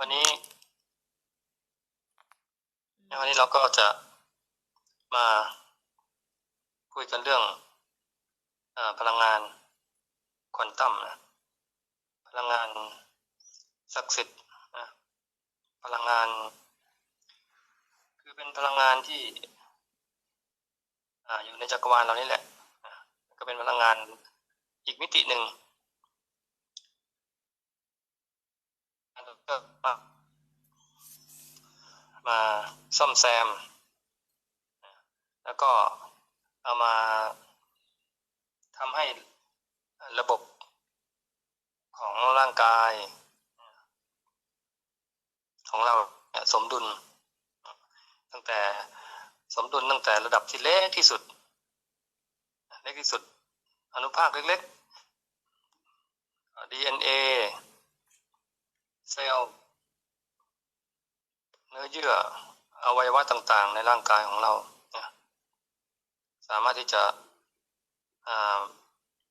วันนี้วันนี้เราก็จะมาคุยกันเรื่องอพลังงานควอนตัมนะพลังงานศักดิ์สิทธิ์นะพลังงาน คือเป็นพลังงานที่ออยู่ในจักรวาลเรานี่แหละก็เป็นพลังงานอีกมิติหนึ่ง ก็มามาซ่อมแซม แล้วก็เอามาทำให้ระบบของร่างกาย ของเราสมดุล ตั้งแต่สมดุลตั้งแต่ระดับที่เล็กที่สุด เล็กที่สุด อนุภาคเล็กๆ DNA เซลล์เนื้อเยื่ออวัยวะต่างๆ ในร่างกายของเรา สามารถที่จะ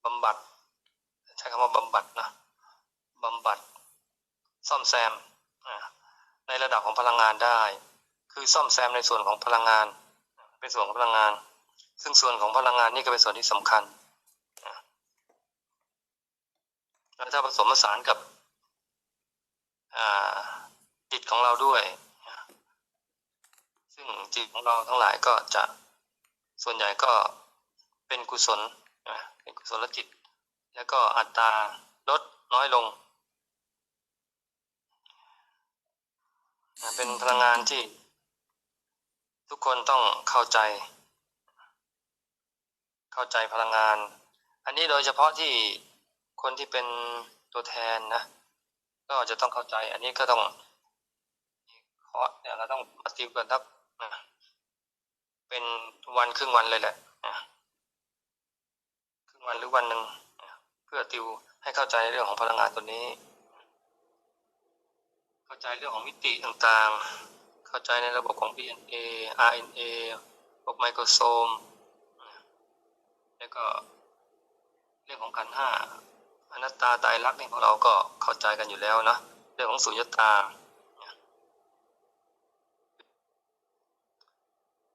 บำบัด ใช้คำว่าบำบัดนะบำบัดซ่อมแซมในระดับของพลังงานได้ คือซ่อมแซมในส่วนของพลังงาน เป็นส่วนของพลังงาน ซึ่งส่วนของพลังงานนี่ก็เป็นส่วนที่สำคัญแล้วถ้าผสมผสานกับ จิตของเราด้วย ซึ่งจิตของเราทั้งหลายก็จะส่วนใหญ่ก็เป็นกุศลเป็นกุศลจิต แล้วก็อัตราลดน้อยลง เป็นพลังงานที่ทุกคนต้องเข้าใจ เข้าใจพลังงาน อันนี้โดยเฉพาะที่คนที่เป็นตัวแทนนะ ก็จะต้องเข้าใจ อันนี้ก็ต้องคอร์สเนี่ยเราต้องมาติวกันทักเป็นวันครึ่งวันเลยแหละครึ่งวันหรือวันหนึ่งเพื่อติวให้เข้าใจเรื่องของพลังงานตัวนี้ เข้าใจเรื่องของมิติต่างๆ เข้าใจในระบบของ DNA RNA พวกไมโครโซม แล้วก็เรื่องของขันห้า อนัตตาตายรักนี่พวกเราก็เข้าใจกันอยู่แล้วนะเรื่องของสุญญตา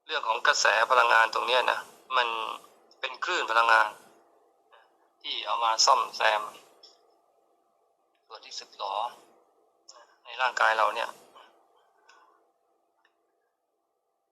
เรื่องของกระแสพลังงานตรงนี้นะมันเป็นคลื่นพลังงาน ที่เอามาซ่อมแซม ส่วนที่สึกหรอในร่างกายเราเนี่ย